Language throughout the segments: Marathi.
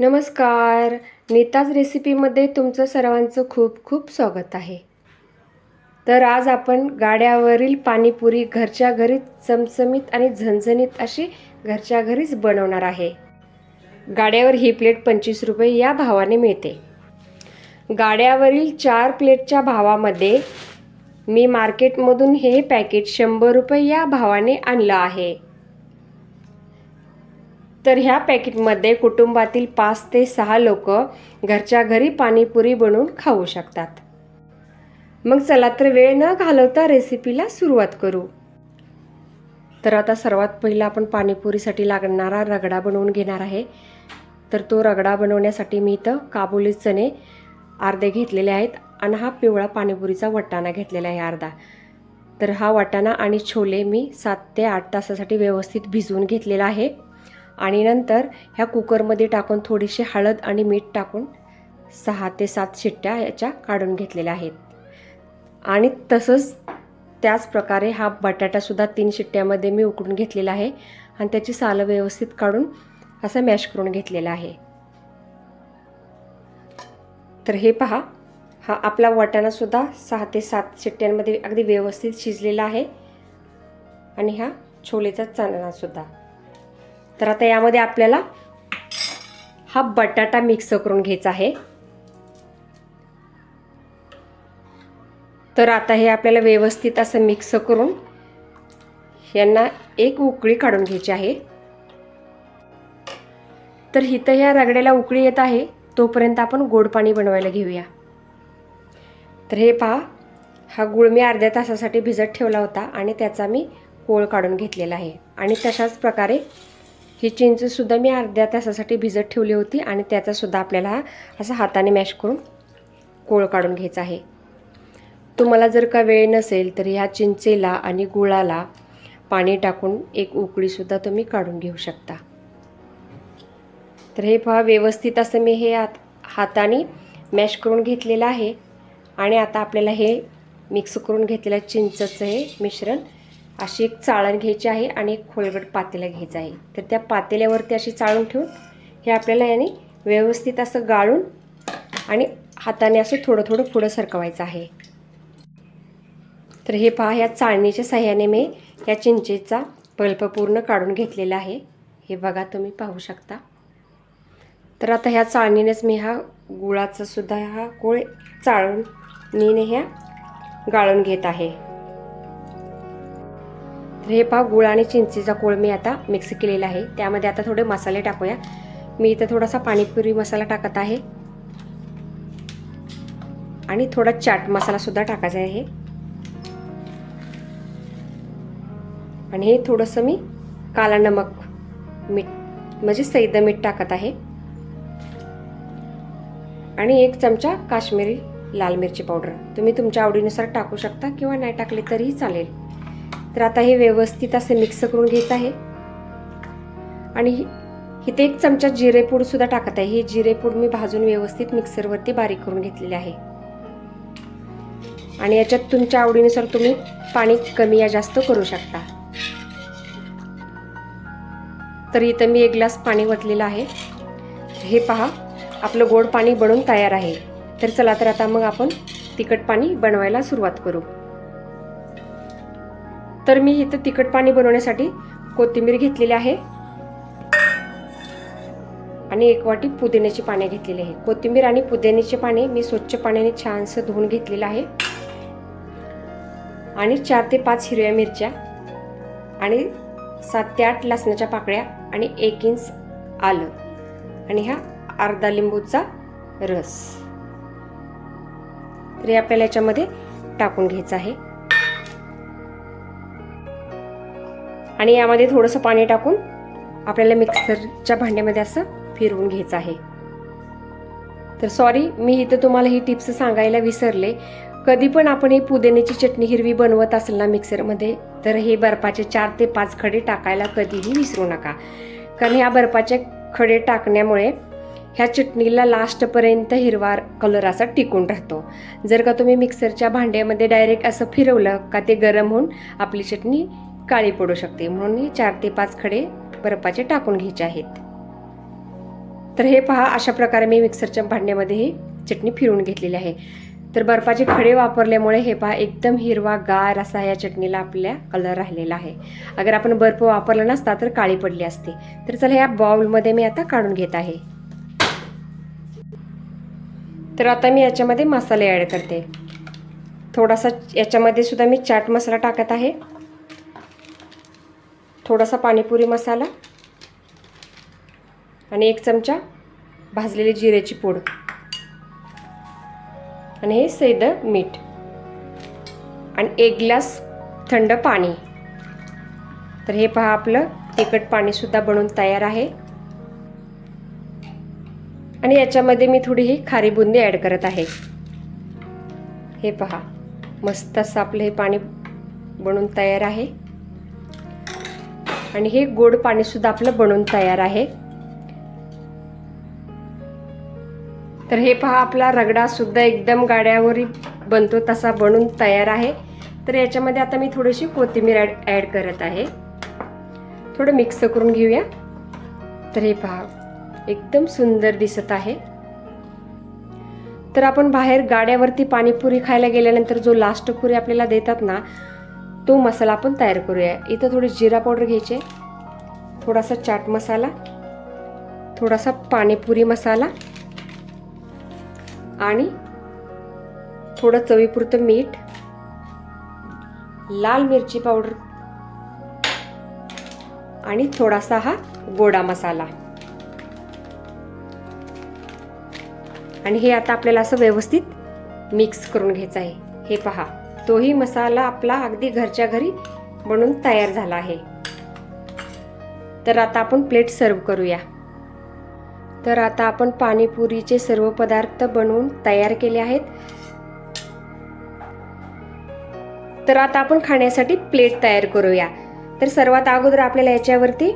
नमस्कार. नीताज रेसिपीमध्ये तुमचं सर्वांचं खूप खूप स्वागत आहे. तर आज आपण गाड्यावरील पाणीपुरी घरच्या घरीच चमचमीत आणि झणझणीत अशी घरच्या घरीच बनवणार आहे. गाड्यावर ही प्लेट पंचवीस रुपये या भावाने मिळते. गाड्यावरील चार प्लेटच्या भावामध्ये मी मार्केटमधून हे पॅकेट शंभर रुपये या भावाने आणलं आहे. तर ह्या पॅकेटमध्ये कुटुंबातील पाच ते सहा लोक घरच्या घरी पाणीपुरी बनवून खाऊ शकतात. मग चला तर वेळ न घालवता रेसिपीला सुरुवात करू. तर आता सर्वात पहिला आपण पाणीपुरीसाठी लागणारा रगडा बनवून घेणार आहे. तर तो रगडा बनवण्यासाठी मी इथं काबुली चणे अर्धे घेतलेले आहेत आणि हा पिवळा पाणीपुरीचा वटाणा घेतलेला आहे अर्धा. तर हा वाटाणा आणि छोले मी सात ते आठ तासासाठी व्यवस्थित भिजवून घेतलेला आहे. आणि नंतर ह्या कुकरमध्ये टाकून थोडीशी हळद आणि मीठ टाकून सहा ते सात शिट्ट्या याच्या काढून घेतलेल्या आहेत. आणि तसंच त्याच प्रकारे हा बटाटासुद्धा तीन शिट्ट्यामध्ये मी उकडून घेतलेला आहे आणि त्याची सालं व्यवस्थित काढून असं मॅश करून घेतलेला आहे. तर हे पहा हा आपला वाटाणासुद्धा सहा ते सात शिट्ट्यांमध्ये अगदी व्यवस्थित शिजलेला आहे. आणि हा छोलेचा चणासुद्धा तर आता यामध्ये आपल्याला हा बटाटा मिक्स करून घ्यायचा आहे. तर आता हे आपल्याला व्यवस्थित असं मिक्स करून यांना एक उकळी काढून घ्यायची आहे. तर इथं ह्या रगड्याला उकळी येत आहे तोपर्यंत आपण गोड पाणी बनवायला घेऊया. तर हे पहा हा गुळ मी अर्ध्या तासासाठी भिजत ठेवला होता आणि त्याचा मी कोळ काढून घेतलेला आहे. आणि तशाच प्रकारे ही चिंचसुद्धा मी अर्ध्या तासासाठी भिजत ठेवली होती आणि त्याचासुद्धा आपल्याला असं असा हाताने मॅश करून कोळ काढून घ्यायचा आहे. तुम्हाला जर का वेळ नसेल तर ह्या चिंचेला आणि गुळाला पाणी टाकून एक उकळीसुद्धा तुम्ही काढून घेऊ शकता. तर हे पहा व्यवस्थित असं मी हे आत हाताने मॅश करून घेतलेलं आहे. आणि आता आपल्याला हे मिक्स करून घेतलेलं चिंचचं हे मिश्रण अशी एक चाळण घ्यायची आहे आणि एक खोलगट पातेला घ्यायचं आहे. तर त्या पातेल्यावरती अशी चाळून ठेवून हे आपल्याला याने व्यवस्थित असं गाळून आणि हाताने असं थोडं थोडं पुढं सरकवायचं आहे. तर हे पहा ह्या चाळणीच्या सहाय्याने मी या चिंचेचा पल्प पूर्ण काढून घेतलेला आहे. हे बघा तुम्ही पाहू शकता. तर आता ह्या चाळणीनेच मी हा गुळाचासुद्धा हा कोळ चाळून नीने ह्या गाळून घेत आहे. हे पहा गुळ आणि चिंचेचा कोळ मी आता मिक्स केलेला आहे. त्यामध्ये आता थोडे मसाले टाकूया. मी इथं थोडासा पाणीपुरी मसाला टाकत आहे. आणि थोडा चाट मसालासुद्धा टाकायचा आहे. आणि हे थोडंसं मी काला नमक मीठ म्हणजे सैद मीठ टाकत आहे. आणि एक चमचा काश्मीरी लाल मिरची पावडर. तुम्ही तुमच्या आवडीनुसार टाकू शकता किंवा नाही टाकले तरीही चालेल. तर आता हे व्यवस्थित असे मिक्स करून घ्यायचं आहे. आणि इथे एक चमचा जिरेपूड सुद्धा टाकत आहे. हे जिरेपूड मी भाजून व्यवस्थित मिक्सरवरती बारीक करून घेतलेली आहे. आणि याच्यात तुमच्या आवडीनुसार तुम्ही पाणी कमी या जास्त करू शकता. तर इथं मी एक ग्लास पाणी वतलेलं आहे. हे पहा आपलं गोड पाणी बनवून तयार आहे. तर चला तर आता मग आपण तिखट पाणी बनवायला सुरुवात करू. तर मी इथं तिखट पाणी बनवण्यासाठी कोथिंबीर घेतलेली आहे. आणि एक वाटी पुदिन्याची पाने घेतलेली आहे. कोथिंबीर आणि पुदिन्याचे पाने मी स्वच्छ पाण्याने छानसं धुवून घेतलेलं आहे. आणि चार ते पाच हिरव्या मिरच्या आणि सात ते आठ लसणाच्या पाकळ्या आणि एक इंच आलं. आणि ह्या अर्धा लिंबूचा रस. तरी आपल्याला याच्यामध्ये टाकून घ्यायचं आहे. आणि यामध्ये थोडंसं पाणी टाकून आपल्याला मिक्सरच्या भांड्यामध्ये असं फिरवून घ्यायचं आहे. तर सॉरी मी इथं तुम्हाला ही टिप्स सांगायला विसरले. कधी पण आपण ही पुदिन्याची चटणी हिरवी बनवत असेल ना मिक्सरमध्ये तर हे बर्फाचे चार ते पाच खडे टाकायला कधीही विसरू नका. कारण ह्या बर्फाचे खडे टाकण्यामुळे ह्या चटणीला लास्टपर्यंत हिरवा कलर असा टिकून राहतो. जर का तुम्ही मिक्सरच्या भांड्यामध्ये डायरेक्ट असं फिरवलं का ते गरम होऊन आपली चटणी काळी पडू शकते म्हणून चार ते पाच खडे बर्फाचे टाकून घ्यायचे आहेत. तर हे पहा अशा प्रकारे मी मिक्सरच्या भांड्यामध्ये ही चटणी फिरवून घेतलेली आहे. तर बर्फाचे खडे वापरल्यामुळे हे पहा एकदम हिरवा गार असा या चटणीला आपल्या कलर राहिलेला आहे. अगर आपण बर्फ वापरला नसता तर काळी पडली असती. तर चला या बाउलमध्ये मी आता काढून घेत आहे. तर आता मी याच्यामध्ये मसाले ॲड करते. थोडासा याच्यामध्ये सुद्धा मी चाट मसाला टाकत आहे. थोडासा पाणीपुरी मसाला आणि एक चमचा भाजलेली जिऱ्याची पूड. आणि हे सैद मीठ. आणि एक ग्लास थंड पाणी. तर हे पहा आपलं तिखट पाणीसुद्धा बनवून तयार आहे. आणि याच्यामध्ये मी थोडी ही खारी बुंदी ॲड करत आहे. हे पहा मस्त असं आपलं हे पाणी बनवून तयार आहे. आणि हे गोड पाणीसुद्धा आपलं बनवून तयार आहे. तर हे पहा आपला रगडासुद्धा एकदम गाड्यावरही बनतो तसा बनून तयार आहे. तर याच्यामध्ये आता मी थोडीशी कोथिंबीर ॲड ॲड करत आहे. थोडं मिक्स करून घेऊया. तर हे पहा एकदम सुंदर दिसत आहे. तर आपण बाहेर गाड्यावरती पाणीपुरी खायला गेल्यानंतर जो लास्ट पुरी आपल्याला देतात ना तो मसाला आपण तयार करूया. इथं थोडी जिरा पावडर घ्यायचे. थोडासा चाट मसाला थोडासा पाणीपुरी मसाला आणि थोडं चवीपुरतं मीठ लाल मिरची पावडर आणि थोडासा हा गोडा मसाला. आणि हे आता आपल्याला असं व्यवस्थित मिक्स करून घ्यायचं आहे. हे पहा. तोही मसाला आपला अगदी घरच्या घरी बनून तयार झाला आहे. तर आता आपण प्लेट सर्व करूया. तर आता आपण पाणीपुरीचे सर्व पदार्थ बनवून तयार केले आहेत. तर आता आपण खाण्यासाठी प्लेट तयार करूया. तर सर्वात अगोदर आपल्याला याच्यावरती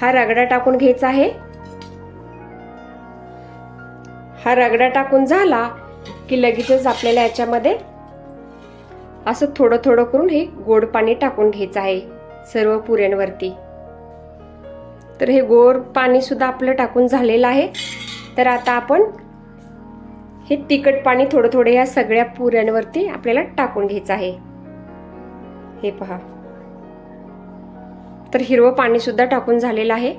हा रगडा टाकून घ्यायचा आहे. हा रगडा टाकून झाला की लगेचच आपल्याला याच्यामध्ये असं थोडं थोडं करून हे गोड पाणी टाकून घ्यायचं आहे सर्व पुऱ्यांवरती. तर हे गोड पाणीसुद्धा आपलं टाकून झालेलं आहे. तर आता आपण हे तिखट पाणी थोडं थोडं या सगळ्या पुऱ्यांवरती आपल्याला टाकून घ्यायचं आहे. हे पहा. तर हिरवं पाणीसुद्धा टाकून झालेलं आहे.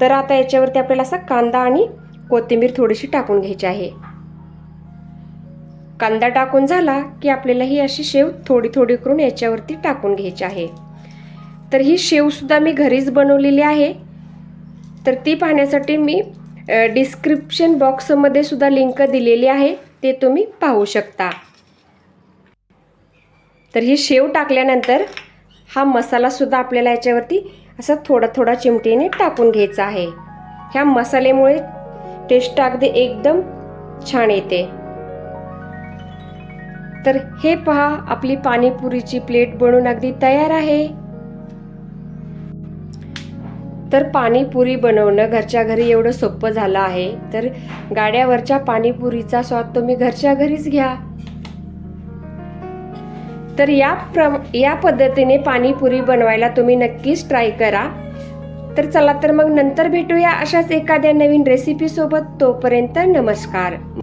तर आता याच्यावरती आपल्याला असा कांदा आणि कोथिंबीर थोडीशी टाकून घ्यायची आहे. कांदा टाकून झाला की आपल्याला ही अशी शेव थोडी थोडी करून याच्यावरती टाकून घ्यायची आहे. तर ही शेवसुद्धा मी घरीच बनवलेली आहे. तर ती पाहण्यासाठी मी डिस्क्रिप्शन बॉक्समध्ये सुद्धा लिंक दिलेली आहे. ते तुम्ही पाहू शकता. तर ही शेव टाकल्यानंतर हा मसालासुद्धा आपल्याला याच्यावरती असा थोडा थोडा चिमटीने टाकून घ्यायचा आहे. ह्या मसाल्यामुळे टेस्ट अगदी एकदम छान येते. तर हे पहा आपली पाणीपुरीची प्लेट बनवून अगदी तयार आहे. तर पाणीपुरी बनवणं घरच्या घरी एवढं सोपं झालं आहे तर गाड्यावरच्या पाणीपुरीचा स्वाद तुम्ही घरच्या घरीच घ्या. तर या प्र या पद्धतीने पाणीपुरी बनवायला तुम्ही नक्कीच ट्राय करा. तर चला तर मग नंतर भेटूया अशाच एखाद्या नवीन रेसिपीसोबत तोपर्यंत नमस्कार.